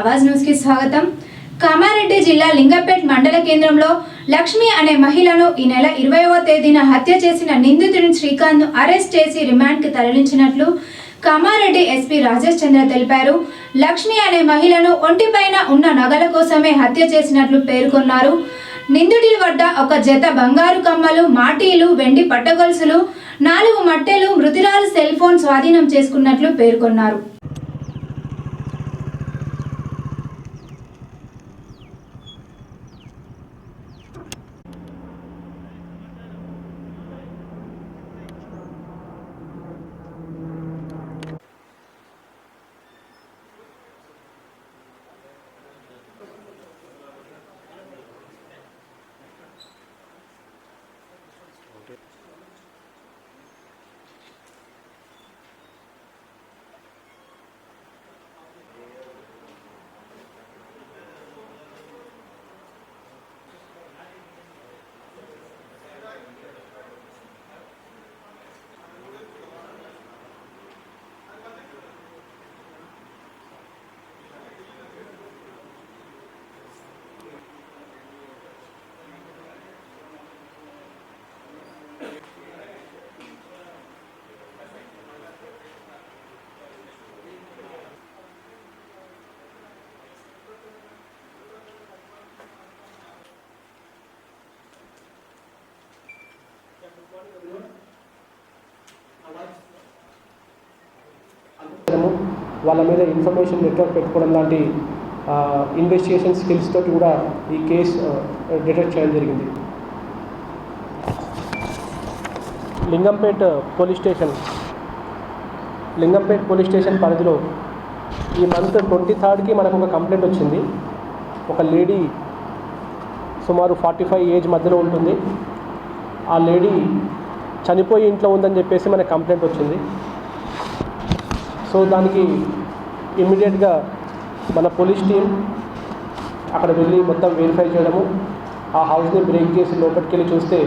అవాజ్ న్యూస్కి స్వాగతం. కామారెడ్డి జిల్లా లింగపేట్ మండల కేంద్రంలో లక్ష్మి అనే మహిళను ఈ నెల ఇరవైవ తేదీన హత్య చేసిన నిందితుడిని శ్రీకాంత్ అరెస్ట్ చేసి రిమాండ్కి తరలించినట్లు కామారెడ్డి ఎస్పీ రాజేష్ చంద్ర తెలిపారు. లక్ష్మి అనే మహిళను ఒంటిపైన ఉన్న నగల కోసమే హత్య చేసినట్లు పేర్కొన్నారు. నిందితుడి వద్ద ఒక జత బంగారు కమ్మలు మాటీలు వెండి పట్టగొలుసులు నాలుగు మట్టెలు మృతురాలు సెల్ ఫోన్ స్వాధీనం చేసుకున్నట్లు పేర్కొన్నారు. వాళ్ళ మీద ఇన్ఫర్మేషన్ నెట్వర్క్ పెట్టుకోవడం లాంటి ఇన్వెస్టిగేషన్ స్కిల్స్ తోటి కూడా ఈ కేసు డిటెక్ట్ చేయడం జరిగింది. Lingampet police station. Lingampet police station పరిధిలో ఈ మంత్ ట్వంటీ థర్డ్కి మనకు ఒక కంప్లైంట్ వచ్చింది. ఒక లేడీ సుమారు ఫార్టీ ఫైవ్ ఏజ్ మధ్యలో ఉంటుంది. ఆ లేడీ చనిపోయి ఇంట్లో ఉందని చెప్పేసి మనకు కంప్లైంట్ వచ్చింది. సో దానికి ఇమ్మీడియట్గా మన పోలీస్ టీం అక్కడ వెళ్ళి మొత్తం వెరిఫై చేయడము. ఆ హౌస్ని బ్రేక్ చేసి లోపలికి వెళ్ళి చూస్తే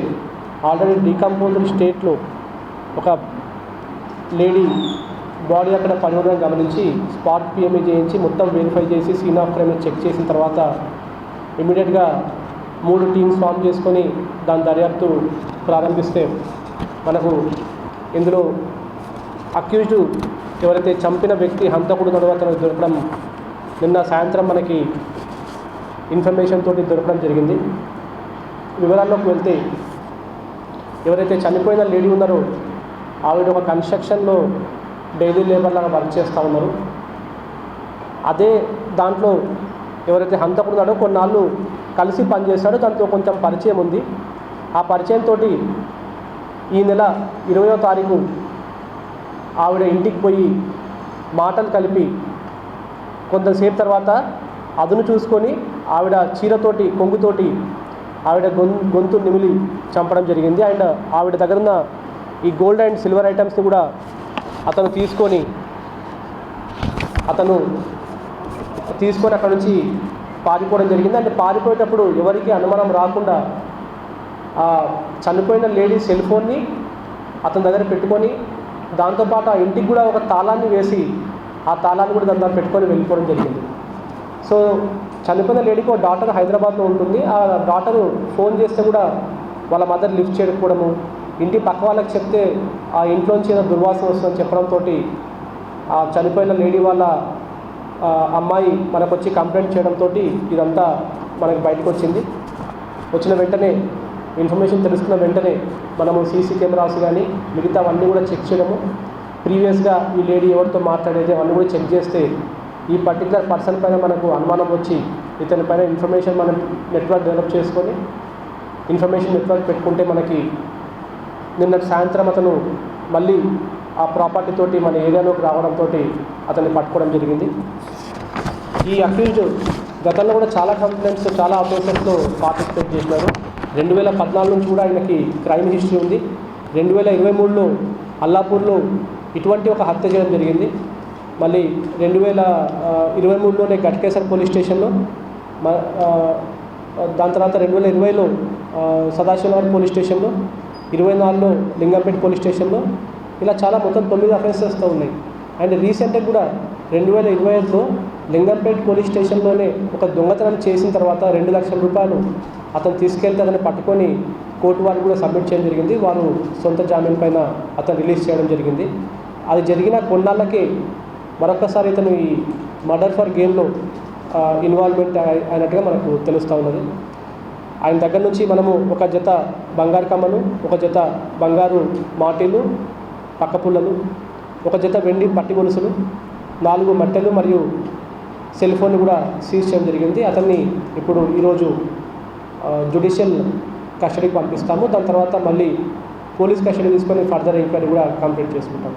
ఆల్రెడీ డీకంపోజ్డ్ స్టేట్లో ఒక లేడీ బాడీ అక్కడ పడి ఉండడం గమనించి స్పాట్ పిఎంఏ చేయించి మొత్తం వెరిఫై చేసి సీన్ ఆఫ్ క్రైమ్ చెక్ చేసిన తర్వాత ఇమీడియట్గా మూడు టీమ్స్ ఫామ్ చేసుకొని దాని దర్యాప్తు ప్రారంభిస్తే మనకు ఇందులో అక్యూజ్డ్ ఎవరైతే చంపిన వ్యక్తి హంతకుడు నడువ దొరకడం నిన్న సాయంత్రం మనకి ఇన్ఫర్మేషన్ తోటి దొరకడం జరిగింది. వివరాల్లోకి వెళ్తే ఎవరైతే చనిపోయిన లేడీ ఉన్నారో ఆవిడ ఒక కన్స్ట్రక్షన్లో డైలీ లేబర్ లాగా వర్క్ చేస్తూ ఉన్నారు. అదే దాంట్లో ఎవరైతే హంతకుడు ఉన్నాడో కొన్నాళ్ళు కలిసి పనిచేశాడు దాంతో కొంచెం పరిచయం ఉంది. ఆ పరిచయంతో ఈ నెల ఇరవయో తారీఖు ఆవిడ ఇంటికి పోయి మాటలు కలిపి కొంతసేపు తర్వాత అదును చూసుకొని ఆవిడ చీరతోటి కొంగుతోటి ఆవిడ గొం గొంతు నిమిలి చంపడం జరిగింది. అండ్ ఆవిడ దగ్గర ఉన్న ఈ గోల్డ్ అండ్ సిల్వర్ ఐటమ్స్ని కూడా అతను తీసుకొని అతను తీసుకొని అక్కడ నుంచి పారిపోవడం జరిగింది. అంటే పారిపోయేటప్పుడు ఎవరికి అనుమానం రాకుండా ఆ చనిపోయిన లేడీ సెల్ ఫోన్ని అతని దగ్గర పెట్టుకొని దాంతోపాటు ఆ ఇంటికి కూడా ఒక తాళాన్ని వేసి ఆ తాళాన్ని కూడా దాని పెట్టుకొని వెళ్ళిపోవడం జరిగింది. సో చనిపోయిన లేడీకి ఒక డాటర్ హైదరాబాద్లో ఉంటుంది. ఆ డాటరు ఫోన్ చేస్తే కూడా వాళ్ళ మదర్ లిఫ్ట్ చేయకపోవడము ఇంటి పక్క వాళ్ళకి చెప్తే ఆ ఇంట్లోంచి ఏదో దుర్వాసన వస్తుందని చెప్పడంతో ఆ చనిపోయిన లేడీ వాళ్ళ అమ్మాయి మనకు వచ్చి కంప్లైంట్ చేయడంతో ఇదంతా మనకి బయటకు వచ్చింది వచ్చిన వెంటనే ఇన్ఫర్మేషన్ తెలుసుకున్న వెంటనే మనము సీసీ కెమెరాస్ కానీ మిగతావన్నీ కూడా చెక్ చేయడము. ప్రీవియస్గా ఈ లేడీ ఎవరితో మాట్లాడేది అవన్నీ కూడా చెక్ చేస్తే ఈ పర్టికులర్ పర్సన్ పైన మనకు అనుమానం వచ్చి ఇతని పైన ఇన్ఫర్మేషన్ మనం నెట్వర్క్ డెవలప్ చేసుకొని ఇన్ఫర్మేషన్ నెట్వర్క్ పెట్టుకుంటే మనకి నిన్నటి సాయంత్రం అతను మళ్ళీ ఆ ప్రాపర్టీ తోటి మన ఏరియాలోకి రావడంతో అతన్ని పట్టుకోవడం జరిగింది. ఈ అక్యూజ్డ్ గతంలో కూడా చాలా కంప్లైంట్స్ చాలా అఫెన్సెస్లో పార్టిసిపేట్ చేసినారు రెండు వేల పద్నాలుగు నుంచి కూడా ఆయనకి క్రైమ్ హిస్టరీ ఉంది. రెండు వేల ఇరవై మూడులో అల్లాపూర్లో ఇటువంటి ఒక హత్య చేయడం జరిగింది. మళ్ళీ రెండు వేల ఇరవై మూడులోనే గట్కేసర్ పోలీస్ స్టేషన్లో మ- దాని తర్వాత రెండు వేల ఇరవైలో సదాశివనగర్ పోలీస్ స్టేషన్లో ఇరవై నాలుగులో లింగంపేట పోలీస్ స్టేషన్లో ఇలా చాలా మొత్తం తొమ్మిది అఫెన్సెస్తో ఉన్నాయి. అండ్ రీసెంట్గా కూడా రెండు వేల ఇరవై ఐదులో లింగంపేట్ పోలీస్ స్టేషన్లోనే ఒక దొంగతనం చేసిన తర్వాత రెండు లక్షల రూపాయలు అతను తీసుకెళ్తే అతను పట్టుకొని కోర్టు వారికి కూడా సబ్మిట్ చేయడం జరిగింది. వారు సొంత జామీన్ పైన అతను రిలీజ్ చేయడం జరిగింది. అది జరిగిన కొన్నాళ్ళకే మరొకసారి ఇతను ఈ మర్డర్ ఫర్ గేమ్లో ఇన్వాల్వ్మెంట్ అయినట్టుగా మనకు తెలుస్తూ ఉన్నది. ఆయన దగ్గర నుంచి మనము ఒక జత బంగారు కమ్మలు ఒక జత బంగారు మాటీలు పక్క పుల్లలు ఒక జత వెండి పట్టి గొలుసులు నాలుగు మట్టెలు మరియు సెల్ ఫోన్ కూడా సీజ్ చేయడం జరిగింది. అతన్ని ఇప్పుడు ఈరోజు జుడిషియల్ కస్టడీకి పంపిస్తాము. దాని తర్వాత మళ్ళీ పోలీస్ కస్టడీ తీసుకొని ఫర్దర్ ఎంక్వైరీ కూడా కంప్లీట్ చేసుకుంటాం